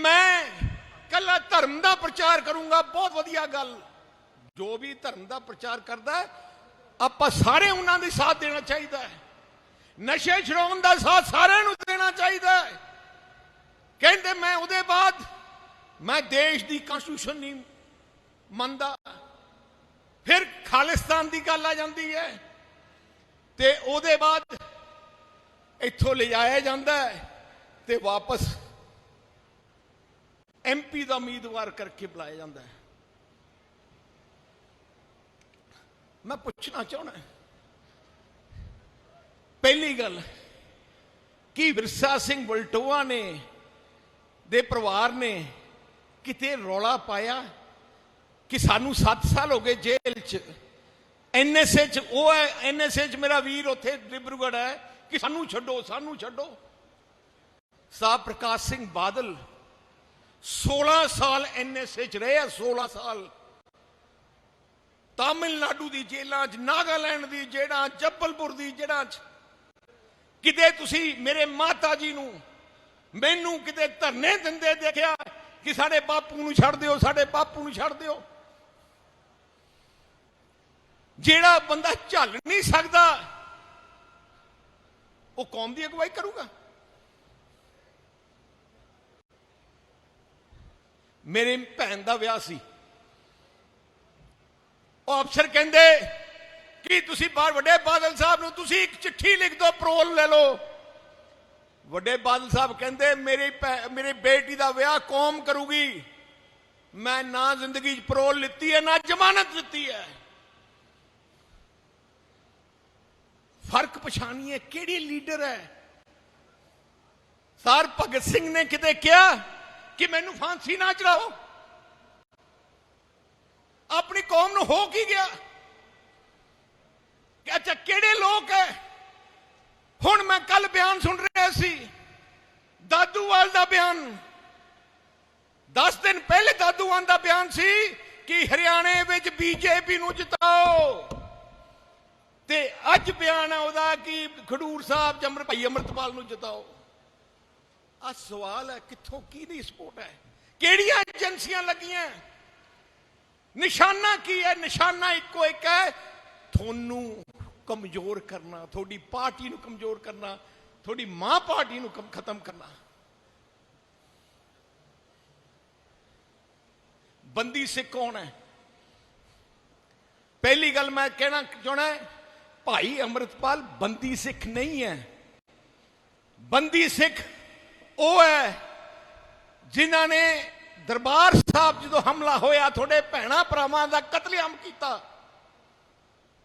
ਮੈਂ ਕੱਲਾ ਧਰਮ ਦਾ ਪ੍ਰਚਾਰ ਕਰੂੰਗਾ, ਬਹੁਤ ਵਧੀਆ ਗੱਲ। ਜੋ ਵੀ ਧਰਮ ਦਾ ਪ੍ਰਚਾਰ ਕਰਦਾ ਆਪਾਂ ਸਾਰੇ ਉਹਨਾਂ ਦੇ ਸਾਥ ਦੇਣਾ ਚਾਹੀਦਾ ਹੈ। ਨਸ਼ੇ ਛਡਾਉਣ ਦਾ ਸਾਥ ਸਾਰਿਆਂ ਨੂੰ ਦੇਣਾ ਚਾਹੀਦਾ ਹੈ। ਕਹਿੰਦੇ ਮੈਂ ਉਹਦੇ ਬਾਅਦ ਮੈਂ ਦੇਸ਼ ਦੀ ਕਨਸਟੀਟਿਊਸ਼ਨ ਨਹੀਂ ਮੰਨਦਾ। ਫਿਰ ਖਾਲਿਸਤਾਨ ਦੀ ਗੱਲ ਆ ਜਾਂਦੀ ਹੈ। ਤੇ ਉਹਦੇ ਬਾਅਦ ਇੱਥੋਂ ਲਿਜਾਇਆ ਜਾਂਦਾ ਹੈ ਤੇ ਵਾਪਸ ਐਮਪੀ ਦਾ ਉਮੀਦਵਾਰ ਕਰਕੇ ਬੁਲਾਇਆ ਜਾਂਦਾ ਹੈ। ਮੈਂ ਪੁੱਛਣਾ ਚਾਹਣਾ ਪਹਿਲੀ ਗੱਲ, ਕੀ ਵਿਰਸਾ ਸਿੰਘ ਬਲਟੋਆ ਨੇ, ਦੇ ਪਰਿਵਾਰ ਨੇ ਕਿਤੇ ਰੌਲਾ ਪਾਇਆ ਕਿ ਸਾਨੂੰ 7 ਸਾਲ ਹੋ ਗਏ ਜੇਲ੍ਹ 'ਚ? ਐਨਐਸਏ 'ਚ, ਉਹ ਹੈ ਐਨਐਸਏ 'ਚ ਮੇਰਾ ਵੀਰ ਉੱਥੇ ਡਿਬਰੂਗੜ੍ਹ ਹੈ ਕਿ ਸਾਨੂੰ ਛੱਡੋ ਸਾਨੂੰ ਛੱਡੋ। ਸਾਹਿਬ ਪ੍ਰਕਾਸ਼ ਸਿੰਘ ਬਾਦਲ 16 ਸਾਲ ਐਨਐਸਏ 'ਚ ਰਹੇ ਆ 16 ਸਾਲ। ਤਾਮਿਲਨਾਡੂ ਦੀ ਜੇਲ੍ਹਾਂ 'ਚ, ਨਾਗਾਲੈਂਡ ਦੀ ਜੇਲ੍ਹਾਂ ਜੱਬਲਪੁਰ ਦੀ ਜੇਲ੍ਹਾਂ 'ਚ। ਕਿਤੇ ਤੁਸੀਂ ਮੇਰੇ ਮਾਤਾ ਜੀ ਨੂੰ ਮੈਨੂੰ ਕਿਤੇ ਧਰਨੇ ਦਿੰਦੇ ਦੇਖਿਆ ਕਿ ਸਾਡੇ ਬਾਪੂ ਨੂੰ ਛੱਡ ਦਿਓ, ਸਾਡੇ ਬਾਪੂ ਨੂੰ ਛੱਡ ਦਿਓ? ਜਿਹੜਾ ਬੰਦਾ ਝੱਲ ਨਹੀਂ ਸਕਦਾ, ਉਹ ਕੌਮ ਦੀ ਅਗਵਾਈ ਕਰੂਗਾ। ਮੇਰੇ ਭੈਣ ਦਾ ਵਿਆਹ ਸੀ। ਉਹ ਅਫਸਰ ਕਹਿੰਦੇ, ਕਿ ਤੁਸੀਂ ਬਾਹਰ ਵੱਡੇ ਬਾਦਲ ਸਾਹਿਬ ਨੂੰ ਤੁਸੀਂ ਇੱਕ ਚਿੱਠੀ ਲਿਖ ਦਿਓ ਪਰੋਲ ਲੈ ਲਓ? ਵੱਡੇ ਬਾਦਲ ਸਾਹਿਬ ਕਹਿੰਦੇ, ਮੇਰੀ ਭੈ- ਮੇਰੀ ਬੇਟੀ ਦਾ ਵਿਆਹ ਕੌਮ ਕਰੂਗੀ। ਮੈਂ ਨਾ ਜ਼ਿੰਦਗੀ 'ਚ ਪਰੋਲ ਲਿੱਤੀ ਹੈ, ਨਾ ਜ਼ਮਾਨਤ ਲਿੱਤੀ ਹੈ। ਫ਼ਰਕ ਪਛਾਣੀਏ ਕਿਹੜੀ ਲੀਡਰ ਹੈ? ਸਰ ਭਗਤ ਸਿੰਘ ਨੇ ਕਿਤੇ ਕਿਹਾ ਕਿ ਮੈਨੂੰ ਫਾਂਸੀ ਨਾ ਚੜਾਓ? ਆਪਣੀ ਕੌਮ ਨੂੰ ਹੋ ਕੀ ਗਿਆ? ਕਿ ਅੱਛਾ, ਕਿਹੜੇ ਲੋਕ ਹੈ ਹੁਣ ਮੈਂ ਕੱਲ ਬਿਆਨ ਸੁਣ ਰਿਹਾ ਸੀ, ਦਾਦੂਵਾਲ ਦਾ ਬਿਆਨ। 10 ਦਿਨ ਪਹਿਲੇ ਦਾਦੂਵਾਲ ਦਾ ਬਿਆਨ ਸੀ ਕਿ ਹਰਿਆਣੇ ਵਿੱਚ ਬੀਜੇਪੀ ਨੂੰ ਜਿਤਾਓ। ਤੇ ਅੱਜ ਬਿਆਨ ਹੈ ਉਹਦਾ ਕਿ ਖਡੂਰ ਸਾਹਿਬ ਜਮਰ ਭਾਈ ਅਮਰਤਪਾਲ ਨੂੰ ਜਿਤਾਓ। ਆ ਸਵਾਲ ਹੈ ਕਿੱਥੋਂ ਕਿਹਦੀ ਸਪੋਰਟ ਹੈ ਕਿਹੜੀਆਂ ਏਜੰਸੀਆਂ ਲੱਗੀਆਂ ਨਿਸ਼ਾਨਾ ਕੀ ਹੈ ਨਿਸ਼ਾਨਾ ਇੱਕੋ ਇੱਕ ਹੈ ਤੁਹਾਨੂੰ ਕਮਜ਼ੋਰ ਕਰਨਾ ਤੁਹਾਡੀ ਪਾਰਟੀ ਨੂੰ ਕਮਜ਼ੋਰ ਕਰਨਾ ਤੁਹਾਡੀ ਮਾਂ ਪਾਰਟੀ ਨੂੰ ਕਮ- ਖਤਮ ਕਰਨਾ ਬੰਦੀ ਸਿੱਖ ਕੌਣ ਹੈ ਪਹਿਲੀ ਗੱਲ ਮੈਂ ਕਹਿਣਾ ਚਾਹਣਾ ਭਾਈ ਅਮਰਤਪਾਲ ਬੰਦੀ ਸਿੱਖ ਨਹੀਂ ਹੈ ਬੰਦੀ ਸਿੱਖ ਉਹ ਹੈ ਜਿਨ੍ਹਾਂ ਨੇ ਦਰਬਾਰ ਸਾਹਿਬ ਜਦੋਂ ਹਮਲਾ ਹੋਇਆ, ਤੁਹਾਡੇ ਭੈਣਾ ਭਰਾਵਾਂ ਦਾ ਕਤਲੇਆਮ ਕੀਤਾ।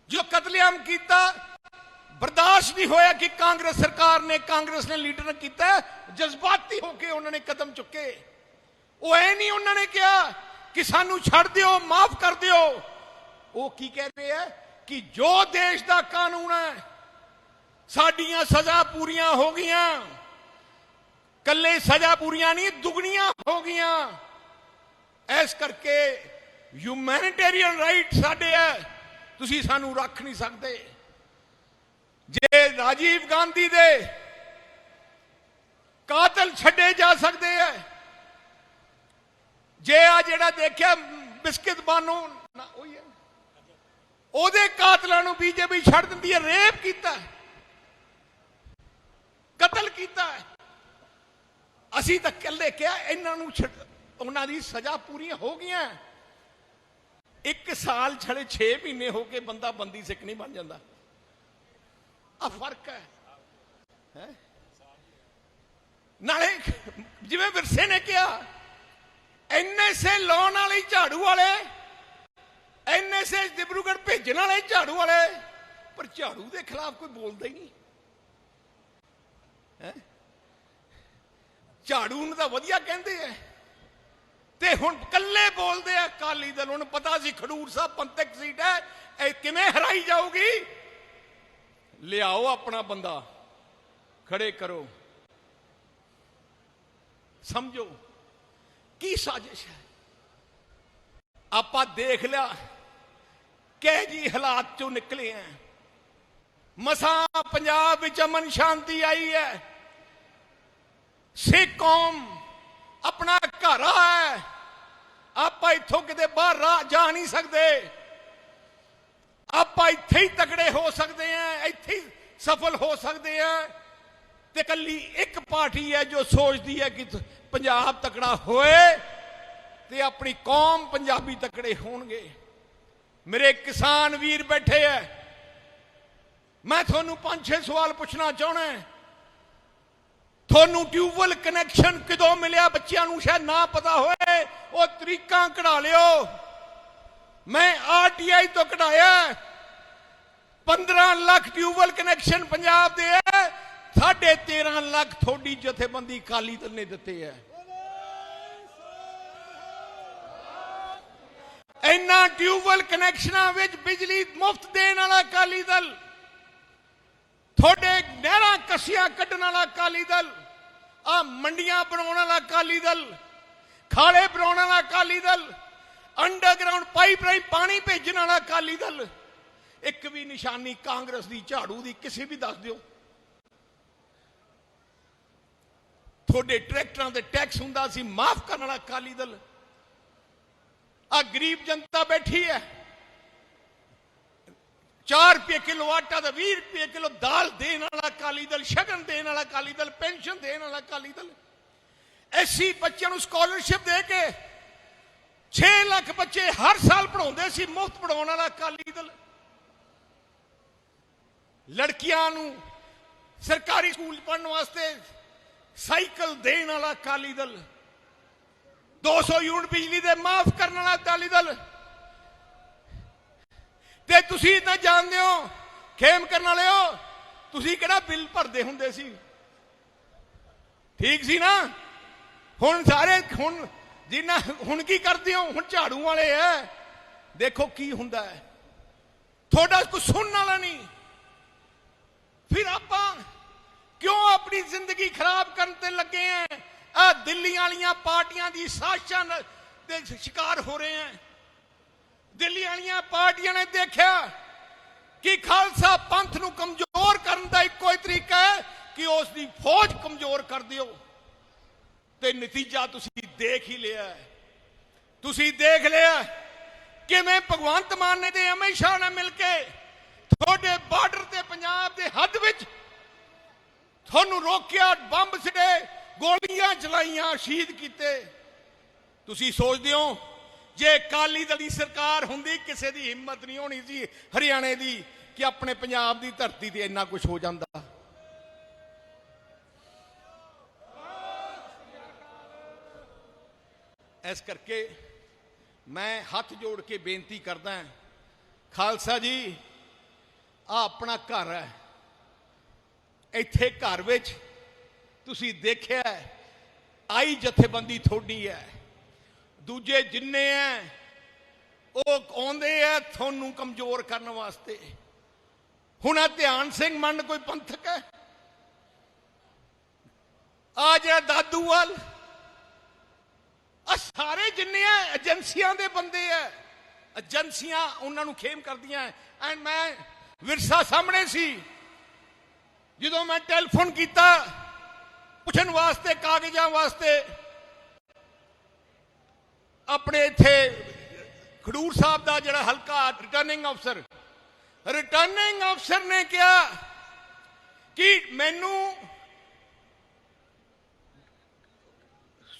ਜੋ ਕਤਲੇਆਮ ਕੀਤਾ, ਬਰਦਾਸ਼ਤ ਨਹੀਂ ਹੋਇਆ ਕਿ ਕਾਂਗਰਸ ਸਰਕਾਰ ਨੇ, ਕਾਂਗਰਸ ਨੇ ਲੀਡਰ ਨੇ ਕੀਤਾ, ਜਜ਼ਬਾਤੀ ਹੋ ਕੇ ਉਹਨਾਂ ਨੇ ਕਦਮ ਚੁੱਕੇ। ਉਹ ਐ ਨਹੀਂ ਉਹਨਾਂ ਨੇ ਕਿਹਾ ਕਿ ਸਾਨੂੰ ਛੱਡ ਦਿਓ, ਮਾਫ ਕਰ ਦਿਓ। ਉਹ ਕੀ ਕਹਿ ਰਹੇ ਆ ਕਿ ਜੋ ਦੇਸ਼ ਦਾ ਕਾਨੂੰਨ ਹੈ, ਸਾਡੀਆਂ ਸਜ਼ਾ ਪੂਰੀਆਂ ਹੋ ਗਈਆਂ। ਕੱਲੇ ਸਜ਼ਾ ਪੂਰੀਆਂ ਨਹੀਂ, ਦੁਗਣੀਆਂ ਹੋ ਗਈਆਂ। ਇਸ ਕਰਕੇ ਹਿਊਮੈਨਿਟੇਰੀਅਨ ਰਾਈਟ ਸਾਡੇ ਹੈ। ਤੁਸੀਂ ਸਾਨੂੰ ਰੱਖ ਨਹੀਂ ਸਕਦੇ। ਜੇ ਰਾਜੀਵ ਗਾਂਧੀ ਦੇ ਕਾਤਲ ਛੱਡੇ ਜਾ ਸਕਦੇ ਹੈ, ਜੇ ਆ ਜਿਹੜਾ ਦੇਖਿਆ ਬਿਸਕਿਟ ਬਾਨੋ, ਨਾ ਉਹੀ ਹੈ। ਉਹਦੇ ਕਾਤਲਾਂ ਨੂੰ ਬੀਜੇਪੀ ਛੱਡ ਦਿੰਦੀ ਹੈ, ਰੇਪ ਕੀਤਾ ਕਤਲ ਕੀਤਾ ਅਸੀਂ ਤਾਂ ਇਕੱਲੇ ਕਿਹਾ, ਇਹਨਾਂ ਨੂੰ ਛੱਡ- ਉਹਨਾਂ ਦੀ ਸਜ਼ਾ ਪੂਰੀਆਂ ਹੋ ਗਈਆਂ। ਇੱਕ ਸਾਲ ਛੜੇ 6 ਮਹੀਨੇ ਹੋ ਕੇ ਬੰਦਾ ਬੰਦੀ ਸਿੱਖ ਨਹੀਂ ਬਣ ਜਾਂਦਾ। ਆ ਫ਼ਰਕ ਹੈ। ਹੈ? ਨਾਲੇ ਜਿਵੇਂ ਵਿਰਸੇ ਨੇ ਕਿਹਾ ਐਨਐਸਏ ਲਾਉਣ ਵਾਲੇ ਝਾੜੂ ਵਾਲੇ ਐਨਐਸਏ ਡਿਬਰੂਗੜ ਭੇਜਣ ਵਾਲੇ ਝਾੜੂ ਵਾਲੇ, ਪਰ ਝਾੜੂ ਦੇ ਖਿਲਾਫ ਕੋਈ ਬੋਲਦਾ ਹੀ ਨਹੀਂ। ਹੈ? ਝਾੜੂ ਨੂੰ ਤਾਂ ਵਧੀਆ ਕਹਿੰਦੇ ਐ। ਤੇ ਹੁਣ ਕੱਲੇ ਬੋਲਦੇ ਆ ਕਾਲੀ ਦਲ ਨੂੰ ਪਤਾ ਸੀ ਖਡੂਰ ਸਾਹਿਬ ਪੰਥਕ ਸੀਟ ਹੈ ਇਹ ਕਿਵੇਂ ਹਰਾਈ ਜਾਊਗੀ? ਲਿਆਓ ਆਪਣਾ ਬੰਦਾ, ਖੜੇ ਕਰੋ। ਸਮਝੋ, ਕੀ ਸਾਜ਼ਿਸ਼ ਹੈ ਆਪਾਂ ਦੇਖ ਲਿਆ ਕਿ ਜੀ ਹਾਲਾਤ ਚੋਂ ਨਿਕਲੇ ਆ ਮਸਾਂ ਪੰਜਾਬ ਵਿੱਚ ਅਮਨ ਸ਼ਾਂਤੀ ਆਈ ਹੈ ਸਿੱਖ ਕੌਮ ਆਪਣਾ ਘਰ ਹੈ ਆਪਾਂ ਇੱਥੋਂ ਕਿਤੇ ਬਾਹਰ ਜਾ ਨਹੀਂ ਸਕਦੇ। ਆਪਾਂ ਇੱਥੇ ਹੀ ਤਕੜੇ ਹੋ ਸਕਦੇ ਆ, ਇੱਥੇ ਹੀ ਸਫਲ ਹੋ ਸਕਦੇ ਆ। ਤੇ ਕੱਲੀ ਇੱਕ ਪਾਰਟੀ ਹੈ ਜੋ ਸੋਚਦੀ ਹੈ ਕਿ ਪੰਜਾਬ ਤਕੜਾ ਹੋਏ ਤੇ ਆਪਣੀ ਕੌਮ ਪੰਜਾਬੀ ਤਕੜੇ ਹੋਣਗੇ। ਮੇਰੇ ਕਿਸਾਨ ਵੀਰ ਬੈਠੇ ਐ ਮੈਂ ਤੁਹਾਨੂੰ ਪੰਜ ਛੇ ਸਵਾਲ ਪੁੱਛਣਾ ਚਾਹਣਾ ਤੁਹਾਨੂੰ ਟਿਊਬਵੈਲ ਕਨੈਕਸ਼ਨ ਕਦੋਂ ਮਿਲਿਆ? ਬੱਚਿਆਂ ਨੂੰ ਸ਼ਾਇਦ ਨਾ ਪਤਾ ਹੋਵੇ ਉਹ ਤਰੀਕਾਂ ਕਢਾ ਲਿਓ। ਮੈਂ ਆਰਟੀਆਈ ਤੋਂ ਕਢਾਇਆ 15 ਲੱਖ ਟਿਊਬਵੈਲ ਕਨੈਕਸ਼ਨ ਪੰਜਾਬ ਦੇ ਹੈ। ਸਾਢੇ 13 ਲੱਖ ਥੋੜੀ ਜਥੇਬੰਦੀ ਕਾਲੀ ਦਲ ਨੇ ਦਿੱਤੇ ਹੈ। ਇੰਨਾ ਟਿਊਬਵੈਲ ਕਨੈਕਸ਼ਨਾਂ ਵਿੱਚ ਬਿਜਲੀ ਮੁਫਤ ਦੇਣ ਵਾਲਾ ਕਾਲੀ ਦਲ। ਤੁਹਾਡੇ ਕਸੀਆਂ ਕੱਢਣ ਵਾਲਾ ਕਾਲੀ ਦਲ ਆ ਮੰਡੀਆਂ ਬਣਾਉਣ ਵਾਲਾ ਕਾਲੀ ਦਲ, ਖਾਲੇ ਬਣਾਉਣ ਵਾਲਾ ਕਾਲੀ ਦਲ ਅੰਡਰਗਰਾਉਂਡ ਪਾਈਪ ਰਾਹੀਂ ਪਾਣੀ ਭੇਜਣ ਵਾਲਾ ਕਾਲੀ ਦਲ, ਇੱਕ ਵੀ ਨਿਸ਼ਾਨੀ ਕਾਂਗਰਸ ਦੀ, ਝਾੜੂ ਦੀ ਕਿਸੇ ਵੀ ਦੱਸ ਦਿਓ। ਤੁਹਾਡੇ ਟਰੈਕਟਰਾਂ ਦੇ ਟੈਕਸ ਹੁੰਦਾ ਸੀ, ਮਾਫ ਕਰਨ ਵਾਲਾ ਕਾਲੀ ਦਲ। ਆ ਗਰੀਬ ਜਨਤਾ ਬੈਠੀ ਹੈ। 4 ਰੁਪਏ ਕਿਲੋ ਆਟਾ ਤੇ 20 ਰੁਪਏ ਕਿਲੋ ਦਾਲ ਦੇਣ ਵਾਲਾ ਕਾਲੀ ਦਲ, ਸ਼ਗਨ ਦੇਣ ਵਾਲਾ ਕਾਲੀ ਦਲ, ਪੈਨਸ਼ਨ ਦੇਣ ਵਾਲਾ ਕਾਲੀ ਦਲ। ਐਸੀ ਬੱਚਿਆਂ ਨੂੰ ਸਕਾਲਰਸ਼ਿਪ ਦੇ ਕੇ 6 ਲੱਖ ਬੱਚੇ ਹਰ ਸਾਲ ਪੜਾਉਂਦੇ ਸੀ, ਮੁਫਤ ਪੜਾਉਣ ਵਾਲਾ ਕਾਲੀ ਦਲ। ਲੜਕੀਆਂ ਨੂੰ ਸਰਕਾਰੀ ਸਕੂਲ ਪੜਨ ਵਾਸਤੇ ਸਾਈਕਲ ਦੇਣ ਵਾਲਾ ਕਾਲੀ ਦਲ। 200 ਯੂਨਿਟ ਬਿਜਲੀ ਦੇ ਮਾਫ ਕਰਨ ਵਾਲਾ ਅਕਾਲੀ ਦਲ। ਤੇ ਤੁਸੀਂ ਤਾਂ ਜਾਣਦੇ ਹੋ, ਖੇਮ ਕਰਨ ਵਾਲਿਓ ਤੁਸੀਂ ਕਿਹੜਾ ਬਿੱਲ ਭਰਦੇ ਹੁੰਦੇ ਸੀ? ਠੀਕ ਸੀ ਨਾ? ਹੁਣ ਸਾਰੇ, ਹੁਣ ਜਿੰਨਾ, ਹੁਣ ਕੀ ਕਰਦੇ ਹੋ? ਹੁਣ ਝਾੜੂ ਵਾਲੇ ਐ। ਦੇਖੋ ਕੀ ਹੁੰਦਾ ਹੈ ਤੁਹਾਡਾ ਕੋਈ ਸੁਣਨ ਵਾਲਾ ਨਹੀਂ। ਫਿਰ ਆਪਾਂ ਕਿਉਂ ਆਪਣੀ ਜ਼ਿੰਦਗੀ ਖਰਾਬ ਕਰਨ ਤੇ ਲੱਗੇ ਆ ਆ ਦਿੱਲੀ ਵਾਲੀਆਂ ਪਾਰਟੀਆਂ ਦੀ ਸਾਜ਼ਿਸ਼ਾਂ ਨਾਲ ਦੇ ਸ਼ਿਕਾਰ ਹੋ ਰਹੇ ਆ ਦਿੱਲੀ ਵਾਲੀਆਂ ਪਾਰਟੀਆਂ ਨੇ ਦੇਖਿਆ ਕਿ ਖਾਲਸਾ ਪੰਥ ਨੂੰ ਕਮਜ਼ੋਰ ਕਰਨ ਦਾ ਇੱਕੋ ਹੀ ਤਰੀਕਾ ਹੈ ਕਿ ਉਸ ਦੀ ਫੌਜ ਕਮਜ਼ੋਰ ਕਰ ਦਿਓ। ਤੇ ਨਤੀਜਾ ਤੁਸੀਂ ਦੇਖ ਹੀ ਲਿਆ ਤੁਸੀਂ ਦੇਖ ਲਿਆ ਕਿਵੇਂ ਭਗਵੰਤ ਮਾਨ ਨੇ ਤੇ ਅਮਿਤ ਸ਼ਾਹ ਨਾਲ ਮਿਲ ਕੇ ਤੁਹਾਡੇ ਬਾਰਡਰ ਤੇ ਪੰਜਾਬ ਦੇ ਹੱਦ ਵਿੱਚ ਤੁਹਾਨੂੰ ਰੋਕਿਆ, ਬੰਬ ਸਿੱਟੇ, ਗੋਲੀਆਂ ਚਲਾਈਆਂ, ਸ਼ਹੀਦ ਕੀਤੇ। ਤੁਸੀਂ ਸੋਚਦੇ ਹੋ ਜੇ ਕਾਲੀ ਦਲ ਦੀ ਸਰਕਾਰ ਹੁੰਦੀ, ਕਿਸੇ ਦੀ ਹਿੰਮਤ ਨਹੀਂ ਹੋਣੀ ਸੀ ਹਰਿਆਣੇ ਦੀ ਕਿ ਆਪਣੇ ਪੰਜਾਬ ਦੀ ਧਰਤੀ ਤੇ ਇੰਨਾ ਕੁਝ ਹੋ ਜਾਂਦਾ। ਇਸ ਕਰਕੇ ਮੈਂ ਹੱਥ ਜੋੜ ਕੇ ਬੇਨਤੀ ਕਰਦਾ ਖਾਲਸਾ ਜੀ ਆ ਆਪਣਾ ਘਰ ਹੈ। ਇੱਥੇ ਘਰ ਵਿੱਚ ਤੁਸੀਂ ਦੇਖਿਆ ਆਈ ਜਥੇਬੰਦੀ ਥੋੜੀ ਹੈ। ਦੂਜੇ ਜਿੰਨੇ ਐ, ਉਹ ਆਉਂਦੇ ਆ ਤੁਹਾਨੂੰ ਕਮਜ਼ੋਰ ਕਰਨ ਵਾਸਤੇ। ਹੁਣ ਆ ਧਿਆਨ ਸਿੰਘ ਮੰਨ ਕੋਈ ਪੰਥਕ ਹੈ ਆ ਜਿਹੜਾ ਦਾਦੂਵਾਲ ਆ ਸਾਰੇ ਜਿੰਨੇ ਆ ਏਜੰਸੀਆਂ ਦੇ ਬੰਦੇ ਆ ਏਜੰਸੀਆਂ ਉਹਨਾਂ ਨੂੰ ਖੇਮ ਕਰਦੀਆਂ ਐਂਡ ਮੈਂ ਵਿਰਸਾ ਸਾਹਮਣੇ ਸੀ, ਜਦੋਂ ਮੈਂ ਟੈਲੀਫੋਨ ਕੀਤਾ, ਪੁੱਛਣ ਵਾਸਤੇ, ਕਾਗਜ਼ਾਂ ਵਾਸਤੇ ਆਪਣੇ ਇੱਥੇ ਖਡੂਰ ਸਾਹਿਬ ਦਾ ਜਿਹੜਾ ਹਲਕਾ ਰਿਟਰਨਿੰਗ ਅਫਸਰ ਰਿਟਰਨਿੰਗ ਅਫਸਰ ਨੇ ਕਿਹਾ ਕਿ ਮੈਨੂੰ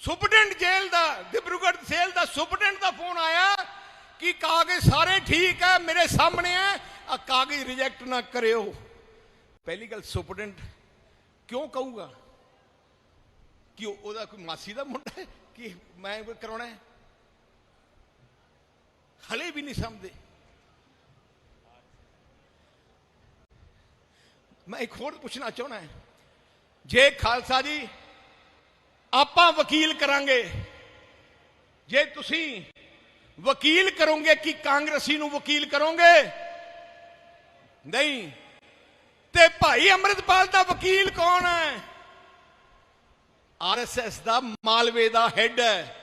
ਸੁਪਰਡੈਂਟ ਜੇਲ੍ਹ ਦਾ ਡਿਬਰੂਗੜ੍ਹ ਜੇਲ੍ਹ ਦਾ ਸੁਪਰਡੈਂਟ ਦਾ ਫੋਨ ਆਇਆ ਕਿ ਕਾਗਜ਼ ਸਾਰੇ ਠੀਕ ਹੈ, ਮੇਰੇ ਸਾਹਮਣੇ ਹੈ ਆ ਕਾਗਜ਼ ਰਿਜੈਕਟ ਨਾ ਕਰਿਓ। ਪਹਿਲੀ ਗੱਲ ਸੁਪਰਡੈਂਟ ਕਿਉਂ ਕਹੂਗਾ? ਕਿ ਉਹਦਾ ਕੋਈ ਮਾਸੀ ਦਾ ਮੁੰਡਾ ਹੈ? ਕਿ ਮੈਂ ਕਰਾਉਣਾ ਹੈ? ਹਲੇ ਵੀ ਨਹੀਂ ਸਮਝਦੇ। ਮੈਂ ਇੱਕ ਹੋਰ ਪੁੱਛਣਾ ਚਾਹਣਾ ਹੈ। ਜੇ ਖਾਲਸਾ ਜੀ, ਆਪਾਂ ਵਕੀਲ ਕਰਾਂਗੇ, ਜੇ ਤੁਸੀਂ ਵਕੀਲ ਕਰੋਗੇ ਕਿ ਕਾਂਗਰਸੀ ਨੂੰ ਵਕੀਲ ਕਰੋਗੇ? ਨਹੀਂ। ਤੇ ਭਾਈ ਅੰਮ੍ਰਿਤਪਾਲ ਦਾ ਵਕੀਲ ਕੌਣ ਹੈ? ਆਰਐਸਐਸ ਦਾ ਮਾਲਵੇ ਦਾ ਹੈੱਡ ਹੈ।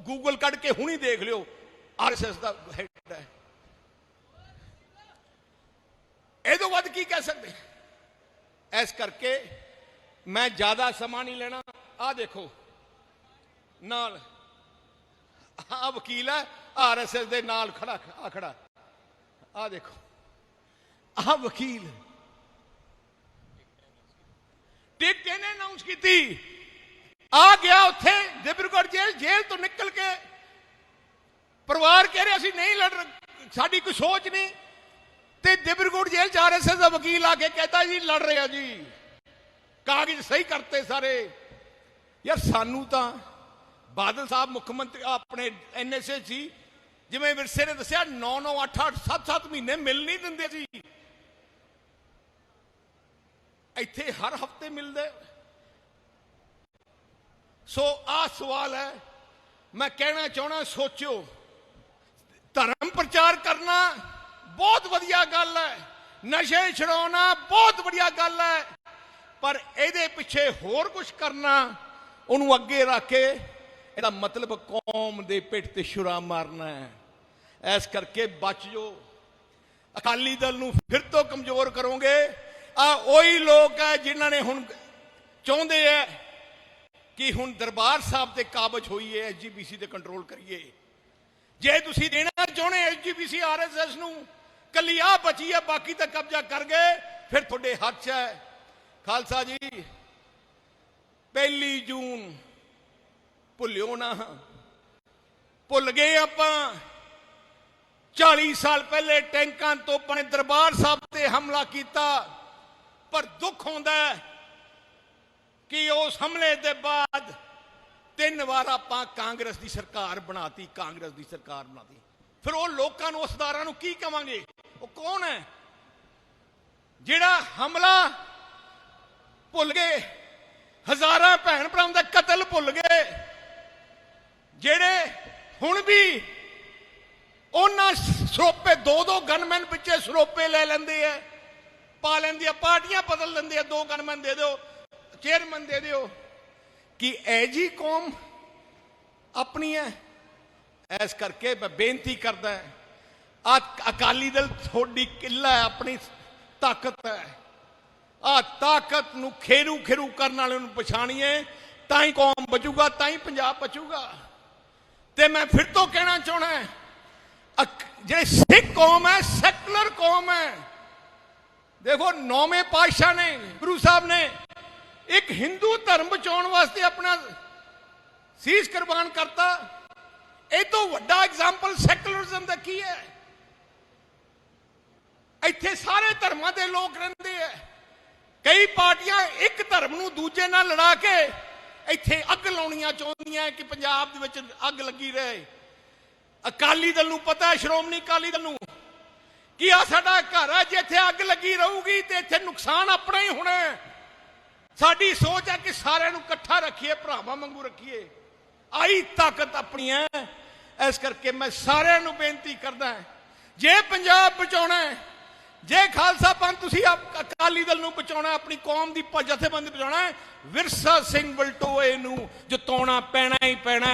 ਗੂਗਲ ਕੱਢ ਕੇ ਹੁਣੀ ਦੇਖ ਲਿਓ। ਆਰਐਸਐਸ ਦਾ ਹੈੱਡ ਹੈ। ਇਹ ਤੋਂ ਵੱਧ ਕੀ ਕਹਿ ਸਕਦੇ? ਇਸ ਕਰਕੇ ਮੈਂ ਜ਼ਿਆਦਾ ਸਮਾਂ ਨਹੀਂ ਲੈਣਾ। ਆਹ ਦੇਖੋ। ਨਾਲ ਆ ਵਕੀਲ ਹੈ, ਆਰਐਸਐਸ ਦੇ ਨਾਲ ਖੜਾ ਆ ਖੜਾ। ਆ ਦੇਖੋ। ਆ ਵਕੀਲ। ਟਿਕਟ ਇਹਨੇ ਅਨਾਉਂਸ ਕੀਤੀ। ਆ ਗਿਆ ਉੱਥੇ, ਦਿਬਰੂਗੜ੍ਹ ਜੇਲ੍ਹ ਜੇਲ੍ਹ ਤੋਂ ਨਿਕਲ ਕੇ ਪਰਿਵਾਰ ਕਹਿ ਰਿਹਾ ਅਸੀਂ ਨਹੀਂ ਲੜ ਸਾਡੀ ਕੋਈ ਸੋਚ ਨਹੀਂ। ਤੇ ਦਿਬਰੂਗੜ੍ਹ ਜੇਲ੍ਹ ਚ ਆਰਐਸਐਸ ਦਾ ਵਕੀਲ ਆ ਕੇ ਕਹਿੰਦਾ ਜੀ, ਲੜ ਰਿਹਾ ਜੀ। ਕਾਗਜ਼ ਸਹੀ ਕਰਤੇ ਸਾਰੇ। ਯਾਰ ਸਾਨੂੰ ਤਾਂ ਬਾਦਲ ਸਾਹਿਬ ਮੁੱਖ ਮੰਤਰੀ, ਆਪਣੇ ਐਨਐਸਏ ਸੀ ਜਿਵੇਂ ਵਿਰਸੇ ਨੇ ਦੱਸਿਆ 9 9 8 8 7 7 ਮਹੀਨੇ ਮਿਲ ਨਹੀਂ ਦਿੰਦੇ ਸੀ ਇੱਥੇ ਹਰ ਹਫ਼ਤੇ ਮਿਲਦੇ। ਸੋ ਆ ਸਵਾਲ ਹੈ, ਮੈਂ ਕਹਿਣਾ ਚਾਹਣਾ ਸੋਚਿਓ। ਧਰਮ ਪ੍ਰਚਾਰ ਕਰਨਾ ਬਹੁਤ ਵਧੀਆ ਗੱਲ ਹੈ। ਨਸ਼ੇ ਛਡਾਉਣਾ ਬਹੁਤ ਵਧੀਆ ਗੱਲ ਹੈ। ਪਰ ਇਹਦੇ ਪਿੱਛੇ ਹੋਰ ਕੁਝ ਕਰਨਾ, ਉਹਨੂੰ ਅੱਗੇ ਰੱਖ ਕੇ ਇਹਦਾ ਮਤਲਬ ਕੌਮ ਦੇ ਪਿੱਠ ਤੇ ਛੁਰਾ ਮਾਰਨਾ ਹੈ। ਐਸ ਕਰਕੇ ਬਚ ਜੋ। ਅਕਾਲੀ ਦਲ ਨੂੰ ਫਿਰ ਤੋਂ ਕਮਜ਼ੋਰ ਕਰੋਗੇ। ਆ ਉਹੀ ਲੋਕ ਹੈ ਜਿਨ੍ਹਾਂ ਨੇ ਹੁਣ ਚਾਹੁੰਦੇ ਹੈ ਕਿ ਹੁਣ ਦਰਬਾਰ ਸਾਹਿਬ ਤੇ ਕਾਬਜ ਹੋਈ ਹੈ ਐਸਜੀਪੀਸੀ ਤੇ ਕੰਟਰੋਲ ਕਰੀਏ। ਜੇ ਤੁਸੀਂ ਦੇਣਾ ਚਾਹੁੰਦੇ ਐਸਜੀਪੀਸੀ ਆਰਐਸਐਸ ਨੂੰ, ਕੱਲੀ ਆ ਬਚੀ ਹੈ ਬਾਕੀ ਤਾਂ ਕਬਜ਼ਾ ਕਰ ਗਏ। ਫਿਰ ਤੁਹਾਡੇ ਹੱਥ 'ਚ ਹੈ। ਖਾਲਸਾ ਜੀ, ਪਹਿਲੀ ਜੂਨ, ਭੁੱਲਿਓ ਨਾ। ਭੁੱਲ ਗਏ ਆਪਾਂ। 40 ਸਾਲ ਪਹਿਲੇ ਟੈਂਕਾਂ ਤੋਂ ਆਪਣੇ ਦਰਬਾਰ ਸਾਹਿਬ ਤੇ ਹਮਲਾ ਕੀਤਾ। ਪਰ ਦੁੱਖ ਹੁੰਦਾ ਕਿ ਉਸ ਹਮਲੇ ਦੇ ਬਾਅਦ ਤਿੰਨ ਵਾਰ ਆਪਾਂ ਕਾਂਗਰਸ ਦੀ ਸਰਕਾਰ ਬਣਾਤੀ, ਕਾਂਗਰਸ ਦੀ ਸਰਕਾਰ ਬਣਾਤੀ। ਫਿਰ ਉਹ ਲੋਕਾਂ ਨੂੰ ਉਸਦਾਰਾਂ ਨੂੰ ਕੀ ਕਵਾਂਗੇ? ਉਹ ਕੌਣ ਹੈ? ਜਿਹੜਾ ਹਮਲਾ ਭੁੱਲ ਗਏ, ਹਜ਼ਾਰਾਂ ਭੈਣ ਭਰਾਵਾਂ ਦਾ ਕਤਲ ਭੁੱਲ ਗਏ, ਜਿਹੜੇ ਹੁਣ ਵੀ ਉਹਨਾਂ ਸਰੋਪੇ ਦੋ ਦੋ ਗਨਮੈਨ ਪਿੱਛੇ ਸਰੋਪੇ ਲੈ ਲੈਂਦੇ ਆ, ਪਾ ਲੈਂਦੇ ਆ, ਪਾਰਟੀਆਂ ਬਦਲ ਲੈਂਦੇ ਆ, ਦੋ ਗਨਮੈਨ ਦੇ ਦਿਓ, ਚੇਅਰਮੈਨ ਦੇ ਦਿਓ। ਕਿ ਐ ਜੀ ਕੌਮ ਆਪਣੀ ਹੈ। ਐਸ ਕਰਕੇ ਮੈਂ ਬੇਨਤੀ ਕਰਦਾ ਆ ਅਕਾਲੀ ਦਲ ਤੁਹਾਡੀ ਕਿੱਲਾ ਹੈ, ਆਪਣੀ ਤਾਕਤ ਹੈ। ਆ ਤਾਕਤ ਨੂੰ ਖੇਰੂ ਖੇਰੂ ਕਰਨ ਵਾਲੇ ਨੂੰ ਪਛਾਣੀਏ ਤਾਂ ਹੀ ਕੌਮ ਬਚੂਗਾ, ਤਾਂ ਹੀ ਪੰਜਾਬ ਬਚੂਗਾ। ਤੇ ਮੈਂ ਫਿਰ ਤੋਂ ਕਹਿਣਾ ਚਾਹਣਾ ਜਿਹੜੇ ਸਿੱਖ ਕੌਮ ਹੈ, ਸੈਕੂਲਰ ਕੌਮ ਹੈ, ਦੇਖੋ ਨੌਵੇਂ ਪਾਤਸ਼ਾਹ ਨੇ, ਗੁਰੂ ਸਾਹਿਬ ਨੇ ਇੱਕ ਹਿੰਦੂ ਧਰਮ ਬਚਾਉਣ ਵਾਸਤੇ ਆਪਣਾ ਸੀਸ ਕੁਰਬਾਨ ਕਰਤਾ। ਇਹ ਤੋਂ ਵੱਡਾ ਐਗਜ਼ਾਮਪਲ ਸੈਕੂਲਰਿਜ਼ਮ ਦਾ ਕੀ ਹੈ? ਇੱਥੇ ਸਾਰੇ ਧਰਮਾਂ ਦੇ ਲੋਕ ਰਹਿੰਦੇ ਐ ਕਈ ਪਾਰਟੀਆਂ ਇੱਕ ਧਰਮ ਨੂੰ ਦੂਜੇ ਨਾਲ ਲੜਾ ਕੇ ਇੱਥੇ ਅੱਗ ਲਾਉਣੀਆਂ ਚਾਹੁੰਦੀਆਂ ਕਿ ਪੰਜਾਬ ਦੇ ਵਿੱਚ ਅੱਗ ਲੱਗੀ ਰਹੇ। ਅਕਾਲੀ ਦਲ ਨੂੰ ਪਤਾ ਹੈ, ਸ਼੍ਰੋਮਣੀ ਅਕਾਲੀ ਦਲ ਨੂੰ, ਕਿ ਆ ਸਾਡਾ ਘਰ ਹੈ ਜੇ ਇੱਥੇ ਅੱਗ ਲੱਗੀ ਰਹੂਗੀ ਤੇ ਇੱਥੇ ਨੁਕਸਾਨ ਆਪਣਾ ਹੀ ਹੋਣਾ ਹੈ। ਸਾਡੀ ਸੋਚ ਹੈ ਕਿ ਸਾਰਿਆਂ ਨੂੰ ਇਕੱਠਾ ਰੱਖੀਏ ਭਰਾਵਾਂ ਵਾਂਗੂ ਰੱਖੀਏ। ਆਈ ਤਾਕਤ ਆਪਣੀ ਹੈ। ਇਸ ਕਰਕੇ ਮੈਂ ਸਾਰਿਆਂ ਨੂੰ ਬੇਨਤੀ ਕਰਦਾ ਜੇ ਪੰਜਾਬ ਬਚਾਉਣਾ ਹੈ ਜੇ ਖਾਲਸਾ ਪੰਥ ਤੁਸੀਂ ਆਪ- ਅਕਾਲੀ ਦਲ ਨੂੰ ਬਚਾਉਣਾ ਆਪਣੀ ਕੌਮ ਦੀ ਜਥੇਬੰਦੀ ਬਚਾਉਣਾ ਹੈ, ਵਿਰਸਾ ਸਿੰਘ ਬਲਟੋਏ ਨੂੰ ਜਿਤਾਉਣਾ ਪੈਣਾ ਹੀ ਪੈਣਾ